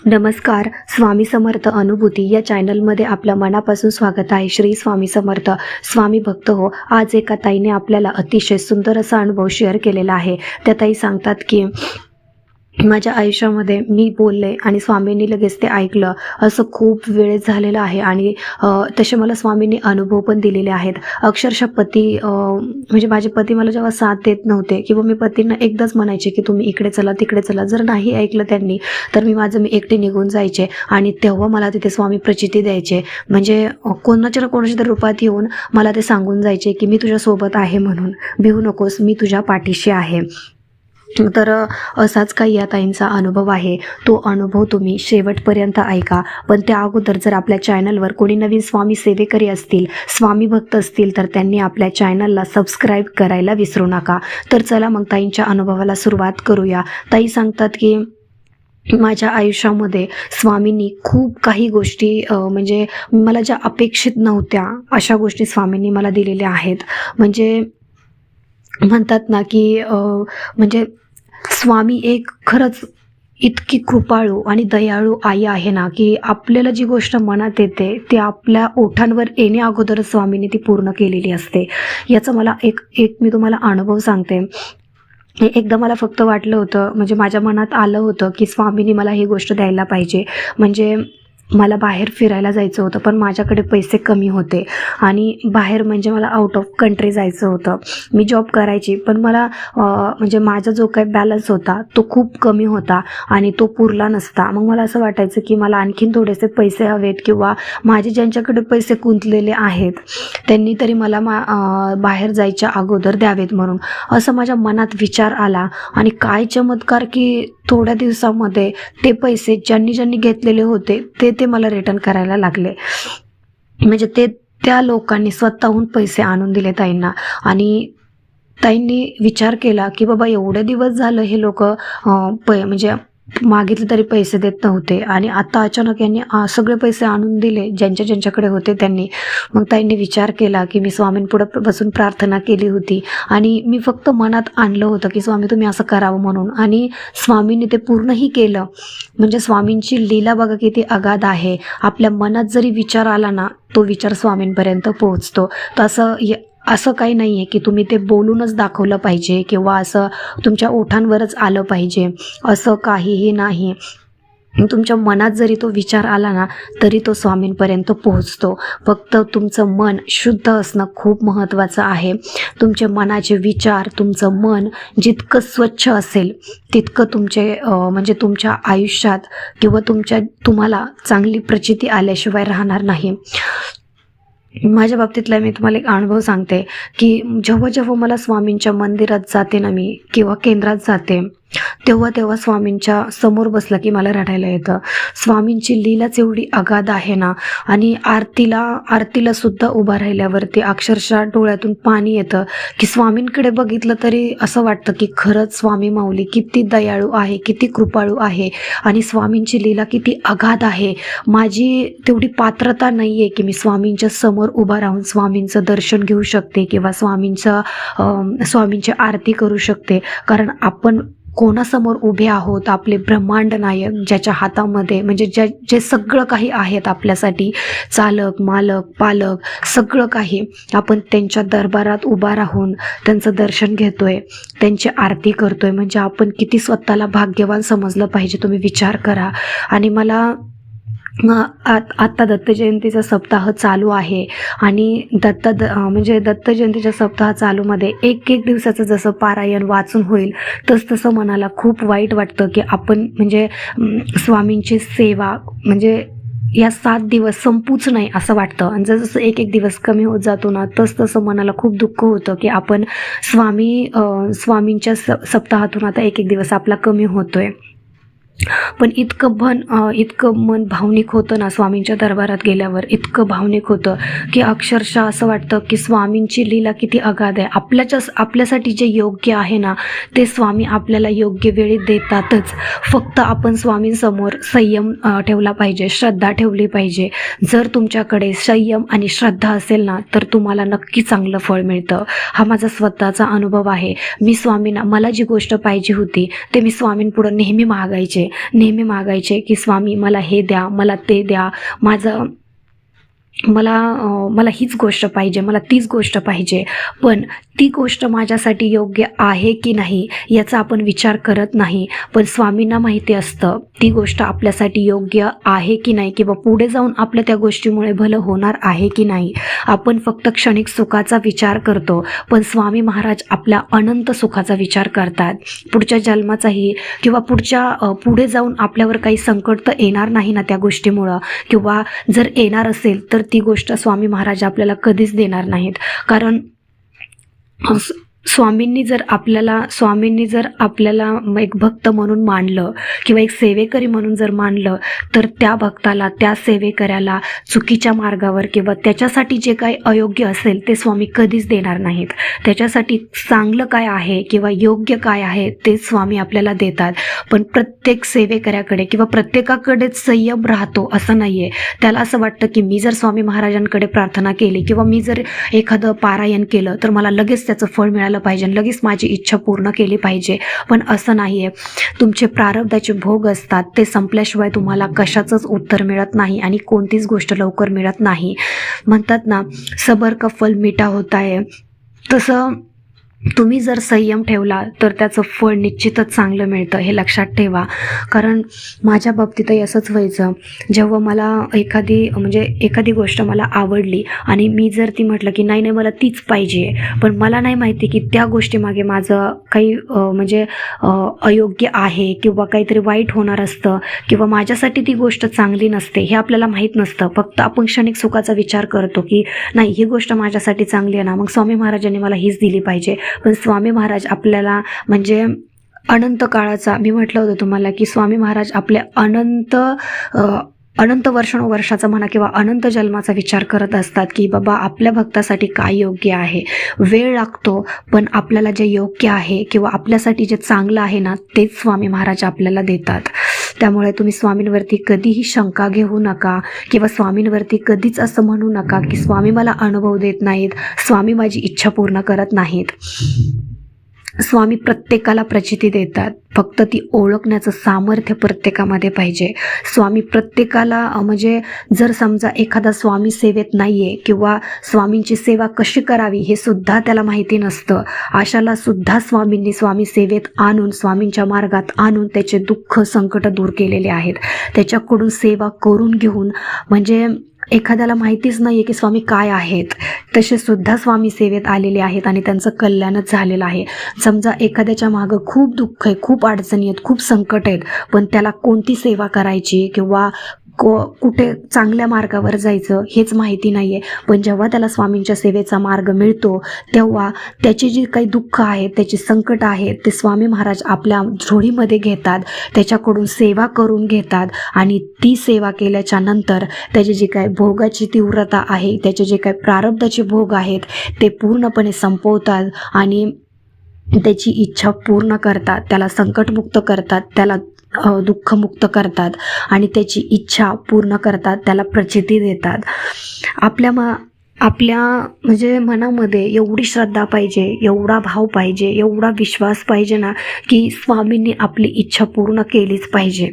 नमस्कार स्वामी समर्थ अनुभूती या चॅनलमध्ये आपलं मनापासून स्वागत आहे. श्री स्वामी समर्थ स्वामी भक्त हो आज एका ताईने आपल्याला अतिशय सुंदर असा अनुभव शेअर केलेला आहे. त्या ताई सांगतात की माझ्या आयुष्यामध्ये मी बोलले आणि स्वामींनी लगेच ते ऐकलं. असं खूप वेळेस झालेलं आहे आणि तसे मला स्वामींनी अनुभव पण दिलेले आहेत. अक्षरशः पती म्हणजे माझे पती मला जेव्हा साथ देत नव्हते किंवा मी पतींना एकदाच म्हणायचे की तुम्ही इकडे चला तिकडे चला. जर नाही ऐकलं त्यांनी तर मी माझं मी एकटे निघून जायचे आणि तेव्हा मला तिथे स्वामी प्रचिती द्यायचे. म्हणजे कोणाच्या ना कोणाच्या तरी रूपात येऊन मला ते सांगून जायचे की मी तुझ्यासोबत आहे म्हणून. भिवू नकोस मी तुझ्या पाठीशी आहे. तर असाच काही या ताईंचा अनुभव आहे. तो अनुभव तुम्ही शेवटपर्यंत ऐका. पण त्या अगोदर जर आपल्या चॅनलवर कोणी नवीन स्वामी सेवेकरी असतील स्वामी भक्त असतील तर त्यांनी आपल्या चॅनलला सबस्क्राईब करायला विसरू नका. तर चला मग ताईंच्या अनुभवाला सुरुवात करूया. ताई सांगतात की माझ्या आयुष्यामध्ये स्वामींनी खूप काही गोष्टी म्हणजे मला ज्या अपेक्षित नव्हत्या अशा गोष्टी स्वामींनी मला दिलेल्या आहेत. म्हणजे म्हणतात ना की म्हणजे स्वामी एक खरंच इतकी कृपाळू आणि दयाळू आई आहे ना की आपल्याला जी गोष्ट मनात येते ती आपल्या ओठांवर येणे अगोदरच स्वामीने ती पूर्ण केलेली असते. याचा मला एक एक मी तुम्हाला अनुभव सांगते. एकदा मला फक्त वाटलं होतं म्हणजे माझ्या मनात आलं होतं की स्वामीने मला ही गोष्ट द्यायला पाहिजे. म्हणजे मला बाहेर फिरायला जायचं होतं पण माझ्याकडे पैसे कमी होते. आणि बाहेर म्हणजे मला आउट ऑफ कंट्री जायचं होतं. मी जॉब करायची पण मला म्हणजे माझा जो काही बॅलन्स होता तो खूप कमी होता आणि तो पुरला नसता. मग मला असं वाटायचं की मला आणखीन थोडेसे पैसे हवेत किंवा माझे ज्यांच्याकडे पैसे गुंतलेले आहेत त्यांनी तरी मला मा बाहेर जायच्या अगोदर द्यावेत म्हणून. असं माझ्या मनात विचार आला आणि काय चमत्कार की थोड्या दिवसामध्ये ते पैसे ज्यांनी ज्यांनी घेतलेले होते ते ते मला रिटर्न करायला लागले. म्हणजे ते त्या लोकांनी स्वतःहून पैसे आणून दिले ताईंना. आणि ताईंनी विचार केला की बाबा एवढे दिवस झालं हे लोक पै म्हणजे मागितले तरी पैसे देत नव्हते. आणि आता अचानक यांनी सगळे पैसे आणून दिले ज्यांच्या ज्यांच्याकडे होते त्यांनी. मग ताईंनी विचार केला की मी स्वामींपुढं बसून प्रार्थना केली होती. आणि मी फक्त मनात आणलं होतं की स्वामी तुम्ही असं करावं म्हणून. आणि स्वामींनी ते पूर्णही केलं. म्हणजे स्वामींची लीला बघा किती अगाध आहे. आपल्या मनात जरी विचार आला ना तो विचार स्वामींपर्यंत पोहोचतो. तर असं य- असं काही नाही आहे की तुम्ही ते बोलूनच दाखवलं पाहिजे किंवा असं तुमच्या ओठांवरच आलं पाहिजे. असं काहीही नाही. तुमच्या मनात जरी तो विचार आला ना तरी तो स्वामींपर्यंत पोहोचतो. फक्त तुमचं मन शुद्ध असणं खूप महत्त्वाचं आहे. तुमचे मनाचे विचार तुमचं मन जितकं स्वच्छ असेल तितकं तुमचे म्हणजे तुमच्या आयुष्यात किंवा तुमच्या तुम्हाला चांगली प्रचिती आल्याशिवाय राहणार नाही. माझ्या बाबतीतला मी तुम्हाला एक अनुभव सांगते की जेव्हा जेव्हा मला स्वामींच्या मंदिरात जाते ना मी किंवा केंद्रात जाते तेव्हा तेव्हा स्वामींच्या समोर बसलं की मला रडायला येतं. स्वामींची लीलाच एवढी अगाध आहे ना? आणि आरतीला आरतीला सुद्धा उभा राहिल्यावरती अक्षरशः डोळ्यातून पाणी येतं. की स्वामींकडे बघितलं तरी असं वाटतं की खरंच स्वामी माऊली किती दयाळू आहे किती कृपाळू आहे. आणि स्वामींची लीला किती अगाध आहे. माझी तेवढी पात्रता नाही आहे की मी स्वामींच्या समोर उभा राहून स्वामींचं दर्शन घेऊ शकते किंवा स्वामींचं स्वामींची आरती करू शकते. कारण आपण कोणासमोर उभे आहोत आपले ब्रह्मांड नायक ज्याच्या हातामध्ये म्हणजे ज्या जे सगळं काही आहेत आपल्यासाठी चालक मालक पालक सगळं काही आपण त्यांच्या दरबारात उभा राहून त्यांचं दर्शन घेतोय त्यांची आरती करतोय. म्हणजे आपण किती स्वतःला भाग्यवान समजलं पाहिजे तुम्ही विचार करा. आणि मला आत आत्ता दत्त जयंतीचा सप्ताह चालू आहे. आणि दत्त द म्हणजे दत्त जयंतीच्या सप्ताह चालूमध्ये एक एक दिवसाचं जसं पारायण वाचून होईल तस तसं मनाला खूप वाईट वाटतं की आपण म्हणजे स्वामींची सेवा म्हणजे या सात दिवस संपूच नाही असं वाटतं. आणि जसं जसं एक एक दिवस कमी होत जातो ना तस तसं मनाला खूप दुःख होतं की आपण स्वामी स्वामींच्या स सप्ताहातून आता एक एक दिवस आपला कमी होतोय. पण इतकं मन इतकं मन भावनिक होतं ना स्वामींच्या दरबारात गेल्यावर इतकं भावनिक होतं की अक्षरशः असं वाटतं की स्वामींची लीला किती अगाध आहे. आपल्याच्या आपल्यासाठी जे योग्य आहे ना ते स्वामी आपल्याला योग्य वेळी देतातच. फक्त आपण स्वामींसमोर संयम ठेवला पाहिजे श्रद्धा ठेवली पाहिजे. जर तुमच्याकडे संयम आणि श्रद्धा असेल ना तर तुम्हाला नक्की चांगलं फळ मिळतं. हा माझा स्वतःचा अनुभव आहे. मी स्वामींना मला जी गोष्ट पाहिजे होती ते मी स्वामींपुढं नेहमी मागायचे. नेहमी मागायचे की स्वामी मला हे द्या मला ते द्या. माझं मला मला हीच गोष्ट पाहिजे मला तीच गोष्ट पाहिजे. पण ती गोष्ट माझ्यासाठी योग्य आहे की नाही याचा आपण विचार करत नाही. पण स्वामींना माहिती असतं ती गोष्ट आपल्यासाठी योग्य आहे की नाही किंवा पुढे जाऊन आपल्या त्या गोष्टीमुळे भलं होणार आहे की नाही. आपण फक्त क्षणिक सुखाचा विचार करतो पण स्वामी महाराज आपल्या अनंत सुखाचा विचार करतात. पुढच्या जन्माचाही किंवा पुढच्या पुढे जाऊन आपल्यावर काही संकट तर येणार नाही ना त्या गोष्टीमुळं. किंवा जर येणार असेल तर ती गोष्ट स्वामी महाराज आपल्याला कधीच देणार नाहीत. कारण स्वामींनी जर आपल्याला स्वामींनी जर आपल्याला एक भक्त म्हणून मानलं किंवा एक सेवेकरी म्हणून जर मानलं तर त्या भक्ताला त्या सेवेकऱ्याला चुकीच्या मार्गावर किंवा त्याच्यासाठी जे काही अयोग्य असेल ते स्वामी कधीच देणार नाहीत. त्याच्यासाठी चांगलं काय आहे किंवा योग्य काय आहे ते स्वामी आपल्याला देतात. पण प्रत्येक सेवेकऱ्याकडे किंवा प्रत्येकाकडेच संयम राहतो असं नाही आहे त्याला असं वाटतं की मी जर स्वामी महाराजांकडे प्रार्थना केली किंवा मी जर एखादं पारायण केलं तर मला लगेच त्याचं फळ मिळालं पाहिजे. लगेच माझी इच्छा पूर्ण केली पाहिजे. पण असं नाही आहे तुमचे प्रारब्धाचे भोग असतात. ते संपल्याशिवाय तुम्हाला कशाचंच उत्तर मिळत नाही आणि कोणतीच गोष्ट लवकर मिळत नाही. म्हणतात ना सबर का फल मिठा होत आहे तसं तुम्ही जर संयम ठेवला तर त्याचं फळ निश्चितच चांगलं मिळतं हे लक्षात ठेवा. कारण माझ्या बाबतीतही असंच व्हायचं. जेव्हा मला एखादी म्हणजे एखादी गोष्ट मला आवडली आणि मी जर ती म्हटलं की नाही नाही मला तीच पाहिजे पण मला नाही माहिती की त्या गोष्टीमागे माझं काही म्हणजे अयोग्य आहे किंवा काहीतरी वाईट होणार असतं किंवा माझ्यासाठी ती गोष्ट चांगली नसते हे आपल्याला माहीत नसतं. फक्त आपण क्षणिक सुखाचा विचार करतो की नाही ही गोष्ट माझ्यासाठी चांगली आहे ना मग स्वामी महाराजांनी मला हीच दिली पाहिजे. पण स्वामी महाराज आपल्याला म्हणजे अनंत काळाचा मी म्हटलं होतं तुम्हाला की स्वामी महाराज आपल्या अनंत अनंत वर्षानुवर्षाचा म्हणा किंवा अनंत जन्माचा विचार करत असतात की बाबा आपल्या भक्तासाठी काय योग्य आहे? वेळ लागतो पण आपल्याला जे योग्य आहे किंवा आपल्यासाठी जे चांगलं आहे ना तेच स्वामी महाराज आपल्याला देतात. त्यामुळे तुम्ही स्वामींवरती कधीही शंका घेऊ नका किंवा स्वामींवरती कधीच असं म्हणू नका की स्वामी मला अनुभव देत नाहीत स्वामी माझी इच्छा पूर्ण करत नाहीत. स्वामी प्रत्येकाला प्रचिती देतात. फक्त ती ओळखण्याचं सामर्थ्य प्रत्येकामध्ये पाहिजे. स्वामी प्रत्येकाला म्हणजे जर समजा एखादा स्वामी सेवेत नाही आहे किंवा स्वामींची सेवा कशी करावी हे सुद्धा त्याला माहिती नसतं अशाला सुद्धा स्वामींनी स्वामी सेवेत आणून स्वामींच्या मार्गात आणून त्याचे दुःख संकट दूर केलेले आहेत. त्याच्याकडून सेवा करून घेऊन म्हणजे एखाद्याला माहितीच नाही आहे की स्वामी काय आहेत. तसे सुद्धा स्वामी सेवेत आलेले आहेत आणि त्यांचं कल्याणच झालेलं आहे. समजा एखाद्याच्या मागं खूप दुःख आहे खूप अडचणी आहेत खूप संकट आहेत पण त्याला कोणती सेवा करायची किंवा को कुठे चांगल्या मार्गावर जायचं हेच माहिती नाही आहे पण जेव्हा त्याला स्वामींच्या सेवेचा मार्ग मिळतो तेव्हा त्याचे जे काही दुःख आहेत त्याचे संकट आहेत ते स्वामी महाराज आपल्या झोळीमध्ये घेतात त्याच्याकडून सेवा करून घेतात आणि ती सेवा केल्याच्यानंतर त्याचे जे काही भोगाची तीव्रता आहे त्याचे जे काही प्रारब्धाचे भोग आहेत ते पूर्णपणे संपवतात आणि त्याची इच्छा पूर्ण करतात त्याला संकटमुक्त करतात त्याला दुःखमुक्त करतात आणि त्याची इच्छा पूर्ण करतात त्याला प्रचिती देतात. आपल्या मा आपल्या म्हणजे मनामध्ये एवढी श्रद्धा पाहिजे एवढा भाव पाहिजे एवढा विश्वास पाहिजे ना की स्वामींनी आपली इच्छा पूर्ण केलीच पाहिजे.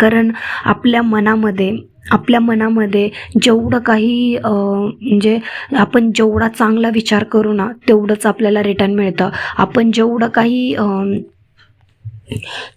कारण आपल्या मनामध्ये आपल्या मनामध्ये जेवढं काही म्हणजे आपण जेवढा चांगला विचार करू ना तेवढंच आपल्याला रिटर्न मिळतं. आपण जेवढं काही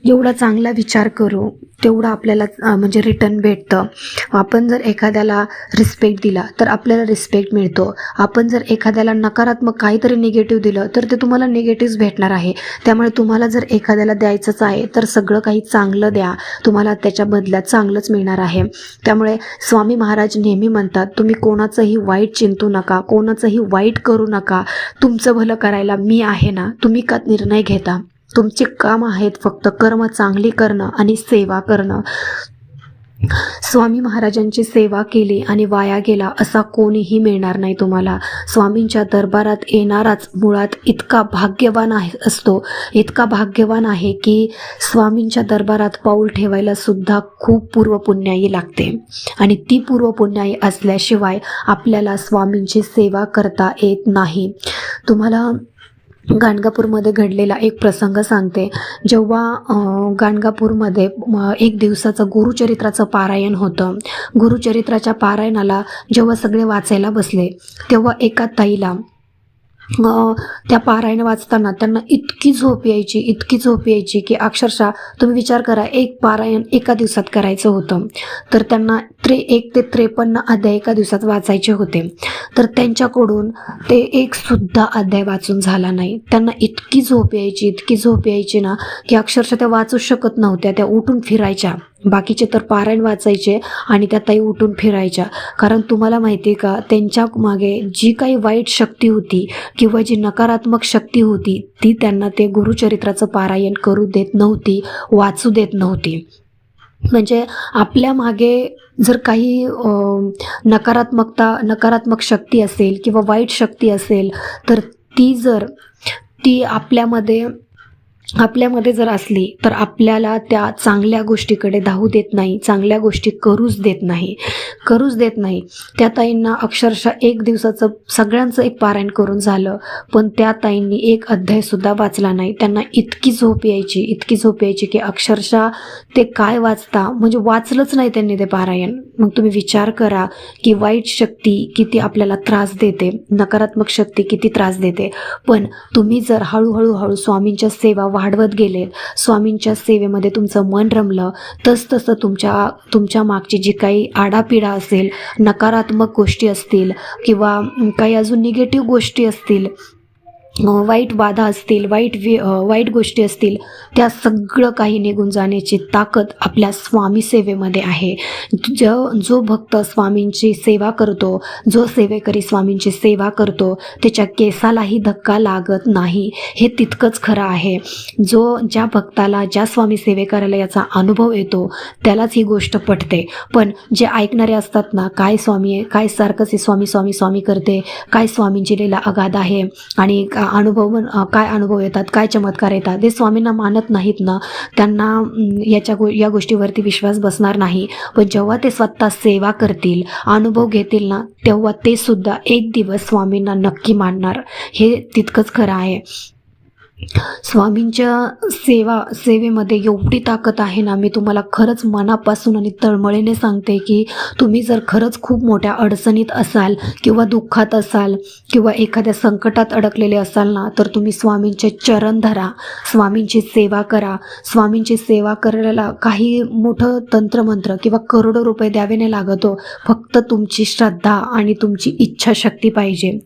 जेवढा चांगला विचार करू तेवढं आपल्याला म्हणजे रिटर्न भेटतं. आपण जर एखाद्याला रिस्पेक्ट दिला तर आपल्याला रिस्पेक्ट मिळतो. आपण जर एखाद्याला नकारात्मक काहीतरी निगेटिव्ह दिलं तर ते तुम्हाला निगेटिव्ह भेटणार आहे. त्यामुळे तुम्हाला जर एखाद्याला द्यायचंच आहे तर सगळं काही चांगलं द्या. तुम्हाला त्याच्या बदल्यात चांगलंच मिळणार आहे. त्यामुळे स्वामी महाराज नेहमी म्हणतात तुम्ही कोणाचंही वाईट चिंतू नका कोणाचंही वाईट करू नका. तुमचं भलं करायला मी आहे ना तुम्ही का निर्णय घेता? तुमचे काम आहेत फक्त कर्म चांगली करणं आणि सेवा करणं. स्वामी महाराजांची सेवा केली आणि वाया गेला असा कोणीही मिळणार नाही तुम्हाला. स्वामींच्या दरबारात येणाराच मुळात इतका भाग्यवान आहे असतो. इतका भाग्यवान आहे की स्वामींच्या दरबारात पाऊल ठेवायला सुद्धा खूप पूर्वपुण्याई लागते. आणि ती पूर्वपुण्याई असल्याशिवाय आपल्याला स्वामींची सेवा करता येत नाही. तुम्हाला गाणगापूरमध्ये घडलेला एक प्रसंग सांगते. जेव्हा गाणगापूरमध्ये एक दिवसाचं गुरुचरित्राचं पारायण होतं. गुरुचरित्राच्या पारायणाला जेव्हा सगळे वाचायला बसले तेव्हा एका ताईला त्या पारायण वाचताना त्यांना इतकी झोप यायची इतकी झोप यायची की अक्षरशः तुम्ही विचार करा एक पारायण एका दिवसात करायचं होतं. तर त्यांना त्रे एक ते त्रेपन्न अध्याय एका दिवसात वाचायचे होते. तर त्यांच्याकडून ते एक सुद्धा अध्याय वाचून झाला नाही. त्यांना इतकी झोप यायची इतकी झोप यायची ना की अक्षरशः त्या वाचू शकत नव्हत्या त्या उठून फिरायच्या. बाकीचे तर पारायण वाचायचे आणि त्या ताई उठून फिरायच्या. कारण तुम्हाला माहिती आहे का त्यांच्या मागे जी काही वाईट शक्ती होती किंवा जी नकारात्मक शक्ती होती ती त्यांना ते गुरुचरित्राचं पारायण करू देत नव्हती वाचू देत नव्हती. म्हणजे आपल्या मागे जर काही नकारात्मकता नकारात्मक शक्ती असेल किंवा वाईट शक्ती असेल तर ती जर ती आपल्यामध्ये आपल्यामध्ये जर असली तर आपल्याला त्या चांगल्या गोष्टीकडे धावू देत नाही चांगल्या गोष्टी करूच देत नाही करूच देत नाही. त्या ताईंना अक्षरशः एक दिवसाचं सगळ्यांचं एक पारायण करून झालं पण त्या ताईंनी एक अध्यायसुद्धा वाचला नाही. त्यांना इतकी झोप यायची इतकी झोप यायची की अक्षरशः ते काय वाचता? म्हणजे वाचलंच नाही त्यांनी ते पारायण. मग तुम्ही विचार करा की वाईट शक्ती किती आपल्याला त्रास देते नकारात्मक शक्ती किती त्रास देते. पण तुम्ही जर हळूहळू हळू स्वामींच्या सेवा वाढवत गेले. स्वामींच्या सेवेमध्ये तुमचं मन रमलं. तसतसं तुमच्या तुमच्या मागची जी काही आडापिडा असेल नकारात्मक गोष्टी असतील किंवा काही अजून निगेटिव्ह गोष्टी असतील वाईट बाधा असतील वाईट वि वाईट गोष्टी असतील त्या सगळं काही निघून जाण्याची ताकद आपल्या स्वामी सेवेमध्ये आहे. जो जो भक्त स्वामींची सेवा करतो जो सेवेकरी स्वामींची सेवा करतो त्याच्या केसालाही धक्का लागत नाही. हे तितकंच खरं आहे. जो ज्या भक्ताला ज्या स्वामी सेवेकराला याचा अनुभव येतो त्यालाच ही गोष्ट पटते. पण जे ऐकणारे असतात ना काय स्वामी आहे काय सारखंच हे स्वामी स्वामी स्वामी करते काय स्वामींची लीला अगाध आहे आणि का- अनुभव काय अनुभव येतात काय चमत्कार येतात ते स्वामींना मानत नाहीत ना त्यांना याच्या गो या गोष्टीवरती विश्वास बसणार नाही. पण जेव्हा ते स्वतः सेवा करतील अनुभव घेतील ना तेव्हा ते सुद्धा एक दिवस स्वामींना नक्की मानणार. हे तितकंच खरं आहे. स्वामींच्या सेवा सेवेमध्ये एवढी ताकद आहे ना मी तुम्हाला खरंच मनापासून आणि तळमळीने सांगते की तुम्ही जर खरंच खूप मोठ्या अडचणीत असाल किंवा दुःखात असाल किंवा एखाद्या संकटात अडकलेले असाल ना तर तुम्ही स्वामींचे चरण धरा स्वामींची सेवा करा. स्वामींची सेवा करायला काही मोठं तंत्रमंत्र किंवा करोडो रुपये द्यावे नाही लागत हो. फक्त तुमची श्रद्धा आणि तुमची इच्छाशक्ती पाहिजे.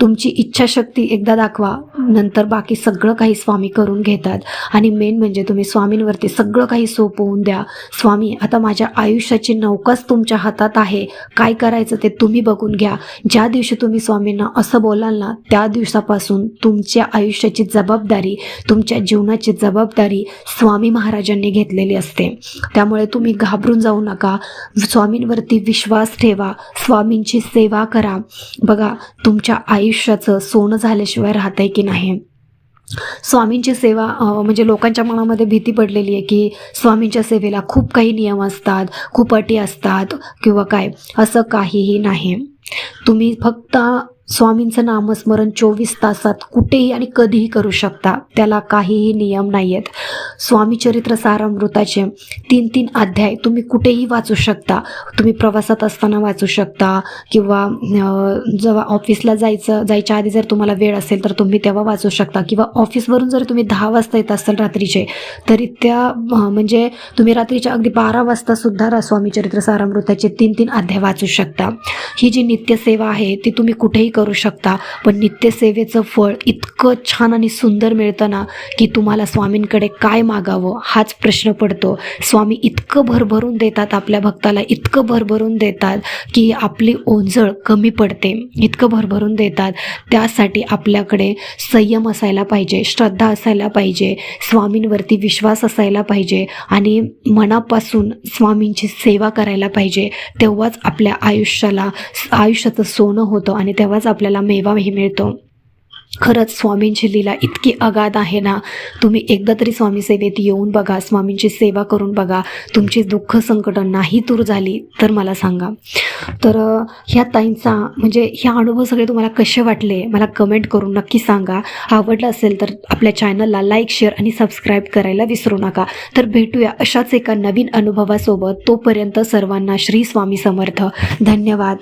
तुमची इच्छाशक्ती एकदा दाखवा नंतर बाकी सगळं काही स्वामी करून घेतात. आणि मेन म्हणजे तुम्ही स्वामींवरती सगळं काही सोपवून द्या. स्वामी आता माझ्या आयुष्याची नौकाच तुमच्या हातात आहे. काय करायचं ते तुम्ही बघून घ्या. ज्या दिवशी तुम्ही स्वामींना असं बोलाल ना त्या दिवसापासून तुमच्या आयुष्याची जबाबदारी तुमच्या जीवनाची जबाबदारी स्वामी महाराजांनी घेतलेली असते. त्यामुळे तुम्ही घाबरून जाऊ नका. स्वामींवरती विश्वास ठेवा. स्वामींची सेवा करा. बघा तुमच्या आई आयुष्याचं सोनं झाल्याशिवाय राहतंय की नाही? स्वामींची सेवा म्हणजे लोकांच्या मनामध्ये भीती पडलेली आहे की स्वामींच्या सेवेला खूप काही नियम असतात खूप अटी असतात किंवा काय? असं काहीही नाही. तुम्ही फक्त स्वामींचं नामस्मरण चोवीस तासात कुठेही आणि कधीही करू शकता. त्याला काहीही नियम नाही आहेत स्वामी चरित्र सारामृताचे तीन तीन अध्याय तुम्ही कुठेही वाचू शकता. तुम्ही प्रवासात असताना वाचू शकता किंवा जेव्हा ऑफिसला जायचं जायच्या आधी जर तुम्हाला वेळ असेल तर तुम्ही तेव्हा वाचू शकता. किंवा ऑफिसवरून जर तुम्ही दहा वाजता येत असाल रात्रीचे तरी त्या म्हणजे तुम्ही रात्रीच्या अगदी बारा वाजता सुद्धा स्वामी चरित्र सारामृताचे तीन तीन अध्याय वाचू शकता. ही जी नित्यसेवा आहे ती तुम्ही कुठेही करू शकता. पण नित्यसेवेचं फळ इतकं छान आणि सुंदर मिळतं ना की तुम्हाला स्वामींकडे काय मागावं हाच प्रश्न पडतो. स्वामी इतकं भरभरून देतात आपल्या भक्ताला इतकं भरभरून देतात की आपली ओंजळ कमी पडते. इतकं भरभरून देतात. त्यासाठी आपल्याकडे संयम असायला पाहिजे श्रद्धा असायला पाहिजे स्वामींवरती विश्वास असायला पाहिजे आणि मनापासून स्वामींची सेवा करायला पाहिजे. तेव्हाच आपल्या आयुष्याला आयुष्याचं सोनं होतं आणि तेव्हाच आपल्याला मेवाही मिळतो. खरंच स्वामींची लीला इतकी अगाध आहे ना. तुम्ही एकदा तरी स्वामी सेवेत येऊन बघा स्वामींची सेवा करून बघा. तुमची दुःख संकट नाही दूर झाली तर मला सांगा. तर ह्या ताईंचा म्हणजे ह्या अनुभव सगळे तुम्हाला कसे वाटले? मला कमेंट करून नक्की सांगा. आवडलं असेल तर आपल्या चॅनलला लाईक शेअर आणि सबस्क्राईब करायला विसरू नका. तर भेटूया अशाच एका नवीन अनुभवासोबत. तोपर्यंत सर्वांना श्री स्वामी समर्थ. धन्यवाद.